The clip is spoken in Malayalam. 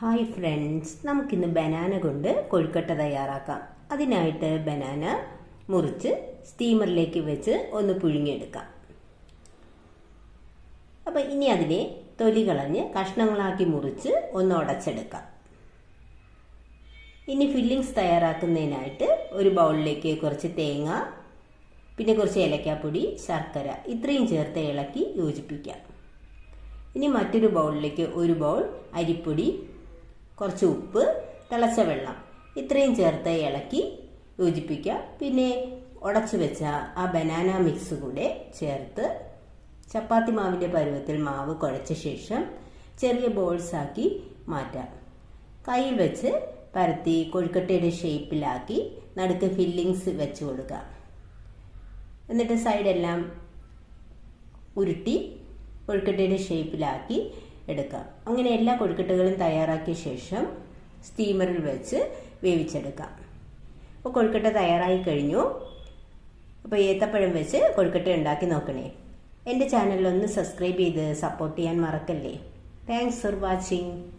ഹായ് ഫ്രണ്ട്സ് നമുക്കിന്ന് ബനാന കൊണ്ട് കൊഴുക്കട്ട തയ്യാറാക്കാം. അതിനായിട്ട് ബനാന മുറിച്ച് സ്റ്റീമറിലേക്ക് വെച്ച് ഒന്ന് പുഴുങ്ങിയെടുക്കാം. അപ്പം ഇനി അതിനെ തൊലി കളഞ്ഞ് കഷ്ണങ്ങളാക്കി മുറിച്ച് ഒന്ന് ഉടച്ചെടുക്കാം. ഇനി ഫില്ലിങ്സ് തയ്യാറാക്കുന്നതിനായിട്ട് ഒരു ബൗളിലേക്ക് കുറച്ച് തേങ്ങ പിന്നെ കുറച്ച് ഏലക്കാപ്പൊടി ശർക്കര ഇത്രയും ചേർത്ത് ഇളക്കി യോജിപ്പിക്കാം. ഇനി മറ്റൊരു ബൗളിലേക്ക് ഒരു ബൗൾ അരിപ്പൊടി കുറച്ച് ഉപ്പ് തിളച്ച വെള്ളം. ഇത്രയും ചേർത്ത് ഇളക്കി യോജിപ്പിക്കുക. പിന്നെ ഉടച്ചു വെച്ച ആ ബനാന മിക്സ് കൂടെ ചേർത്ത് ചപ്പാത്തി മാവിന്റെ പരുവത്തിൽ മാവ് കുഴച്ച ശേഷം ചെറിയ ബോൾസ് ആക്കി മാറ്റാം. കയ്യിൽ വെച്ച് പരത്തി കൊഴുക്കട്ടയുടെ ഷേപ്പിലാക്കി നടുക്ക് ഫില്ലിങ്സ് വെച്ച് കൊടുക്കുക. എന്നിട്ട് സൈഡെല്ലാം ഉരുട്ടി കൊഴുക്കട്ടയുടെ ഷേപ്പിലാക്കി എടുക്കാം. അങ്ങനെ എല്ലാ കൊഴുക്കട്ടകളും തയ്യാറാക്കിയ ശേഷം സ്റ്റീമറിൽ വെച്ച് വേവിച്ചെടുക്കാം. അപ്പോൾ കൊഴുക്കട്ട തയ്യാറായി കഴിഞ്ഞു. അപ്പോൾ ഏത്തപ്പഴം വെച്ച് കൊഴുക്കട്ട ഉണ്ടാക്കി നോക്കണേ. എന്റെ ചാനലിലൊന്ന് സബ്സ്ക്രൈബ് ചെയ്ത് സപ്പോർട്ട് ചെയ്യാൻ മറക്കല്ലേ. Thanks for watching